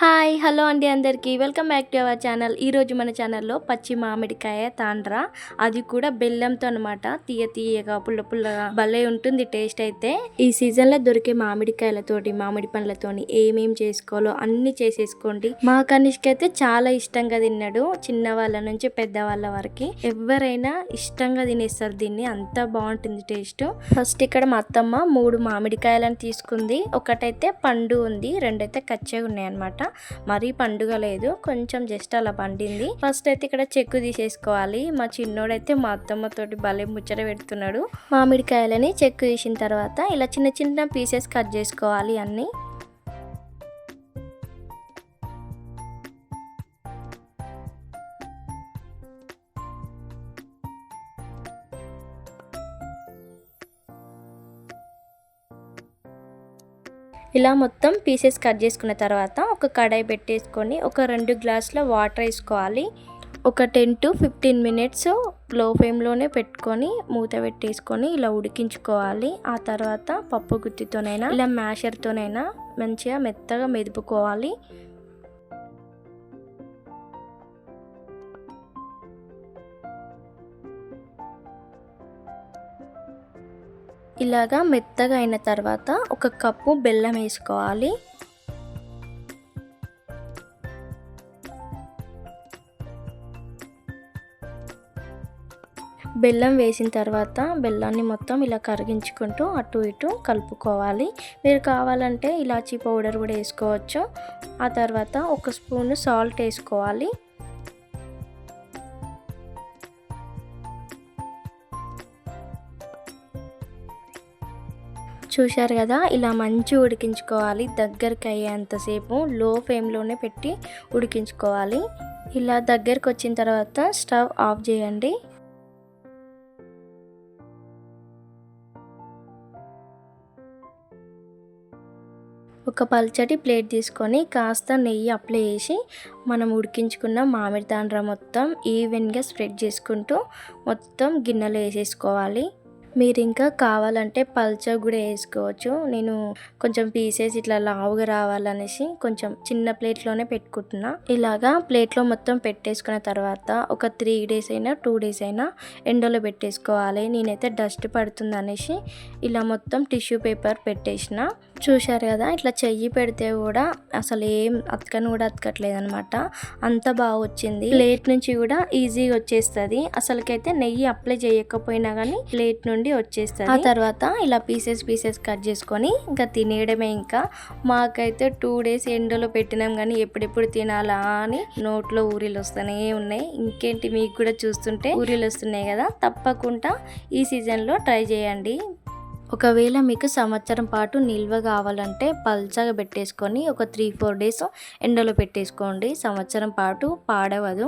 Hi hello అండి అందరికీ. Welcome back to our channel. ఈరోజు మన ఛానల్లో పచ్చి మామిడికాయ తాండ్రా అది కూడా బెల్లంతో అనమాట తీయ తీయగా పుల్ల పుల్లగా భలే ఉంటుంది టేస్ట్ అయితే. ఈ సీజన్లో దొరికే మామిడికాయలతోటి మామిడి పండ్లతోని ఏమేం చేసుకోవాలో అన్ని చేసేసుకోండి. మా కనిష్కి అయితే చాలా ఇష్టంగా తిన్నాడు. చిన్న వాళ్ళ నుంచి పెద్దవాళ్ళ వరకు. ఎవరైనా ఇష్టంగా తినేస్తారు దీన్ని. అంత బాగుంటుంది టేస్ట్. ఫస్ట్ ఇక్కడ మా అత్తమ్మ మూడు మామిడికాయలను తీసుకుంది. ఒకటైతే పండు ఉంది రెండైతే కచ్చగా ఉన్నాయి అనమాట మరీ పండుగ లేదు కొంచెం జస్ట్ అలా పండింది. ఫస్ట్ అయితే ఇక్కడ చెక్కు తీసేసుకోవాలి. మా చిన్నోడైతే మా అత్తమ్మతోటి భలే ముచ్చట పెడుతున్నాడు. మామిడికాయలని చెక్కు తీసిన తర్వాత ఇలా చిన్న చిన్న పీసెస్ కట్ చేసుకోవాలి అన్నీ. ఇలా మొత్తం పీసెస్ కట్ చేసుకున్న తర్వాత ఒక కడాయి పెట్టేసుకొని ఒక రెండు గ్లాసుల వాటర్ వేసుకోవాలి. ఒక టెన్ టు ఫిఫ్టీన్ మినిట్స్లో ఫ్లేమ్లోనే పెట్టుకొని మూత పెట్టేసుకొని ఇలా ఉడికించుకోవాలి. ఆ తర్వాత పప్పు గుత్తితోనైనా ఇలా మ్యాషర్తోనైనా మంచిగా మెత్తగా మెదుపుకోవాలి. ఇలాగా మెత్తగా అయిన తర్వాత ఒక కప్పు బెల్లం వేసుకోవాలి. బెల్లం వేసిన తర్వాత బెల్లాన్ని మొత్తం ఇలా కరిగించుకుంటూ అటు ఇటు కలుపుకోవాలి. మీరు కావాలంటే ఇలాచీ పౌడర్ కూడా వేసుకోవచ్చు. ఆ తర్వాత ఒక స్పూన్ సాల్ట్ వేసుకోవాలి. చూశారు కదా ఇలా మంచి ఉడికించుకోవాలి. దగ్గరికి అయ్యేంతసేపు లో ఫ్లేమ్లోనే పెట్టి ఉడికించుకోవాలి. ఇలా దగ్గరికి వచ్చిన తర్వాత స్టవ్ ఆఫ్ చేయండి. ఒక పల్చటి ప్లేట్ తీసుకొని కాస్త నెయ్యి అప్లై చేసి మనం ఉడికించుకున్న మామిడి తాండ్ర మొత్తం ఈవెన్గా స్ప్రెడ్ చేసుకుంటూ మొత్తం గిన్నెలో వేసేసుకోవాలి. మీరు ఇంకా కావాలంటే పల్చ కూడా వేసుకోవచ్చు. నేను కొంచెం పీసెస్ ఇట్లా లావుగా రావాలనేసి కొంచెం చిన్న ప్లేట్లోనే పెట్టుకుంటున్నా. ఇలాగా ప్లేట్లో మొత్తం పెట్టేసుకున్న తర్వాత ఒక త్రీ డేస్ అయినా టూ డేస్ అయినా ఎండలో పెట్టేసుకోవాలి. నేనైతే డస్ట్ పడుతుంది అనేసి ఇలా మొత్తం టిష్యూ పేపర్ పెట్టేసిన. చూశారు కదా ఇట్లా చెయ్యి పెడితే కూడా అసలు ఏం అతకని కూడా అతకట్లేదు అనమాట అంత బాగా వచ్చింది ప్లేట్ నుంచి కూడా ఈజీగా వచ్చేస్తుంది. అసలుకైతే నెయ్యి అప్లై చేయకపోయినా కానీ ప్లేట్ నుండి వచ్చేస్తుంది. ఆ తర్వాత ఇలా పీసెస్ పీసెస్ కట్ చేసుకొని ఇంకా తినేయడమే ఇంకా. మాకైతే టూ డేస్ ఎండలో పెట్టినాం కానీ ఎప్పుడెప్పుడు తినాలా అని నోట్లో ఊరిలు వస్తూనే ఉన్నాయి. ఇంకేంటి మీకు కూడా చూస్తుంటే ఊరిలు వస్తున్నాయి కదా తప్పకుండా ఈ సీజన్లో ట్రై చేయండి. ఒకవేళ మీకు సంవత్సరం పాటు నిల్వ కావాలంటే పల్చగా పెట్టేసుకొని ఒక త్రీ ఫోర్ డేస్ ఎండలో పెట్టేసుకోండి. సంవత్సరం పాటు పాడవదు.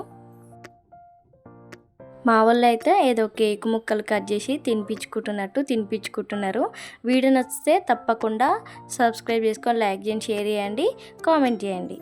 మా వాళ్ళు అయితే ఏదో కేక్ ముక్కలు కట్ చేసి తినిపించుకుంటున్నట్టు తినిపించుకుంటున్నారు. వీడియో నచ్చితే తప్పకుండా సబ్స్క్రైబ్ చేసుకొని లైక్ చేయండి షేర్ చేయండి కామెంట్ చేయండి.